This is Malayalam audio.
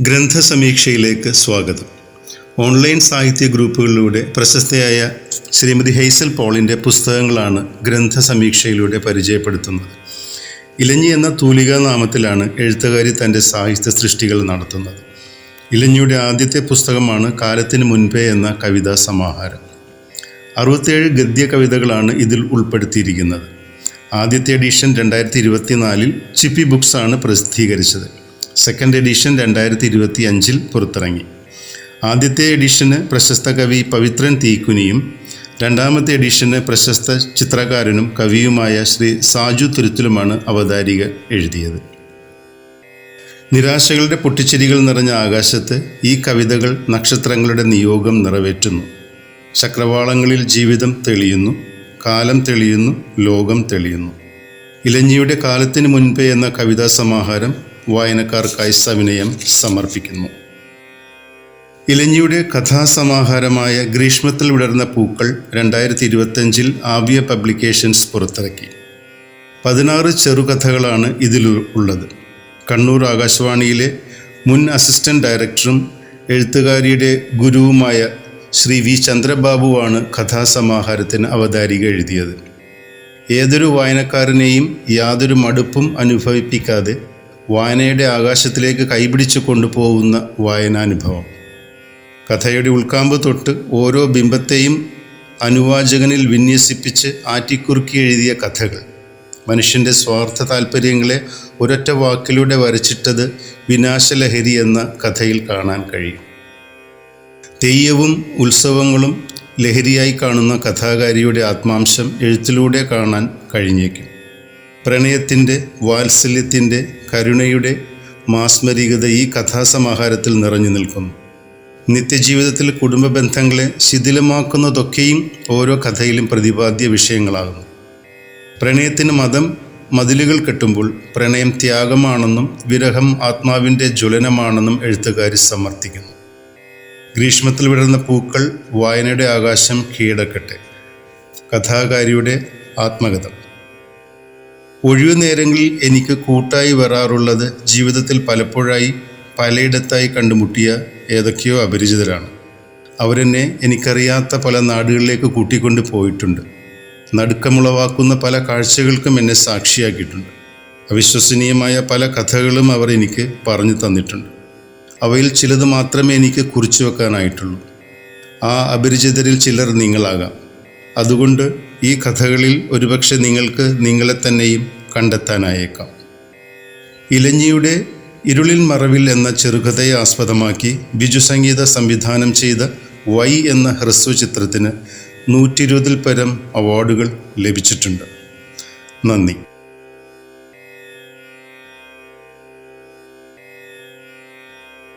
ഗ്രന്ഥസമീക്ഷയിലേക്ക് സ്വാഗതം. ഓൺലൈൻ സാഹിത്യ ഗ്രൂപ്പുകളിലൂടെ പ്രശസ്തയായ ശ്രീമതി ഹെയ്സൽ പോളിന്റെ പുസ്തകങ്ങളാണ് ഗ്രന്ഥസമീക്ഷയിലൂടെ പരിചയപ്പെടുത്തുന്നത്. ഇലഞ്ഞി എന്ന തൂലികാ നാമത്തിലാണ് എഴുത്തുകാരി തന്റെ സാഹിത്യ സൃഷ്ടികൾ നടത്തുന്നത്. ഇലഞ്ഞിയുടെ ആദ്യത്തെ പുസ്തകമാണ് കാലത്തിന് മുൻപേ എന്ന കവിതാ സമാഹാരം. അറുപത്തേഴ് ഗദ്യ കവിതകളാണ് ഇതിൽ ഉൾപ്പെടുത്തിയിരിക്കുന്നത്. ആദ്യത്തെ എഡിഷൻ രണ്ടായിരത്തി ഇരുപത്തിനാലിൽ ചിപ്പി ബുക്സാണ് പ്രസിദ്ധീകരിച്ചത്. സെക്കൻഡ് എഡിഷൻ രണ്ടായിരത്തി ഇരുപത്തി അഞ്ചിൽ പുറത്തിറങ്ങി. ആദ്യത്തെ എഡിഷന് പ്രശസ്ത കവി പവിത്രൻ തീക്കുനിയും രണ്ടാമത്തെ എഡിഷന് പ്രശസ്ത ചിത്രകാരനും കവിയുമായ ശ്രീ സാജു തുരുത്തിലുമാണ് അവതാരിക എഴുതിയത്. നിരാശകളുടെ പൊട്ടിച്ചിരികൾ നിറഞ്ഞ ആകാശത്ത് ഈ കവിതകൾ നക്ഷത്രങ്ങളുടെ നിയോഗം നിറവേറ്റുന്നു. ചക്രവാളങ്ങളിൽ ജീവിതം തെളിയുന്നു കാലം തെളിയുന്നു ലോകം തെളിയുന്നു. ഇലഞ്ഞിയുടെ കാലത്തിന് മുൻപേ എന്ന കവിതാ സമാഹാരം വായനക്കാർക്കായി സവിനയം സമർപ്പിക്കുന്നു. ഇലഞ്ഞിയുടെ കഥാസമാഹാരമായ ഗ്രീഷ്മത്തിൽ വിടർന്ന പൂക്കൾ രണ്ടായിരത്തി ഇരുപത്തഞ്ചിൽ ആവ്യ പബ്ലിക്കേഷൻസ് പുറത്തിറക്കി. പതിനാറ് ചെറുകഥകളാണ് ഇതിൽ ഉള്ളത്. കണ്ണൂർ ആകാശവാണിയിലെ മുൻ അസിസ്റ്റന്റ് ഡയറക്ടറും എഴുത്തുകാരിയുടെ ഗുരുവുമായ ശ്രീ വി ചന്ദ്രബാബുവാണ് കഥാസമാഹാരത്തിന് അവതാരിക എഴുതിയത്. ഏതൊരു വായനക്കാരനെയും യാതൊരു മടുപ്പും അനുഭവിപ്പിക്കാതെ വായനയുടെ ആകാശത്തിലേക്ക് കൈപിടിച്ചു കൊണ്ടുപോകുന്ന വായനാനുഭവം. കഥയുടെ ഉൾക്കാമ്പ് തൊട്ട് ഓരോ ബിംബത്തെയും അനുവാചകനിൽ വിന്യസിപ്പിച്ച് ആറ്റിക്കുറുക്കി എഴുതിയ കഥകൾ. മനുഷ്യന്റെ സ്വാർത്ഥ താല്പര്യങ്ങളെ ഒരൊറ്റ വാക്കിലൂടെ വരച്ചിട്ടത് വിനാശലഹരി എന്ന കഥയിൽ കാണാൻ കഴിയും. തെയ്യവും ഉത്സവങ്ങളും ലഹരിയായി കാണുന്ന കഥാകാരിയുടെ ആത്മാംശം എഴുത്തിലൂടെ കാണാൻ കഴിഞ്ഞേക്കും. പ്രണയത്തിന്റെ വാത്സല്യത്തിന്റെ കരുണയുടെ മാസ്മരികത ഈ കഥാസമാഹാരത്തിൽ നിറഞ്ഞു നിൽക്കുന്നു. നിത്യജീവിതത്തിൽ കുടുംബ ബന്ധങ്ങളെ ശിഥിലമാക്കുന്നതൊക്കെയും ഓരോ കഥയിലും പ്രതിപാദ്യ വിഷയങ്ങളാകുന്നു. പ്രണയത്തിന് മതം മതിലുകൾ കെട്ടുമ്പോൾ പ്രണയം ത്യാഗമാണെന്നും വിരഹം ആത്മാവിന്റെ ജ്വലനമാണെന്നും എഴുത്തുകാരി സമർത്ഥിക്കുന്നു. ഗ്രീഷ്മത്തിൽ വിടർന്ന പൂക്കൾ വായനയുടെ ആകാശം കീഴടക്കട്ടെ. കഥാകാരിയുടെ ആത്മകഥ. ഒഴിവു നേരങ്ങളിൽ എനിക്ക് കൂട്ടായി വരാറുള്ളത് ജീവിതത്തിൽ പലപ്പോഴായി പലയിടത്തായി കണ്ടുമുട്ടിയ ഏതൊക്കെയോ അപരിചിതരാണ്. അവരെന്നെ എനിക്കറിയാത്ത പല നാടുകളിലേക്ക് കൂട്ടിക്കൊണ്ട് പോയിട്ടുണ്ട്. നടുക്കമുളവാക്കുന്ന പല കാഴ്ചകൾക്കും എന്നെ സാക്ഷിയാക്കിയിട്ടുണ്ട്. അവിശ്വസനീയമായ പല കഥകളും അവർ എനിക്ക് പറഞ്ഞു തന്നിട്ടുണ്ട്. അവയിൽ ചിലത് മാത്രമേ എനിക്ക് കുറിച്ചു വെക്കാനായിട്ടുള്ളൂ. ആ അപരിചിതരിൽ ചിലർ നിങ്ങളാകാം. അതുകൊണ്ട് ഈ കഥകളിൽ ഒരുപക്ഷെ നിങ്ങൾക്ക് നിങ്ങളെ തന്നെയും കണ്ടെത്താനായേക്കാം. ഇലഞ്ഞിയുടെ ഇരുളിൽ മറവിൽ എന്ന ചെറുകഥയെ ആസ്പദമാക്കി ബിജു സംഗീത സംവിധാനം ചെയ്ത വൈ എന്ന ഹ്രസ്വ ചിത്രത്തിന് നൂറ്റിരുപതിൽ പരം അവാർഡുകൾ ലഭിച്ചിട്ടുണ്ട്. നന്ദി.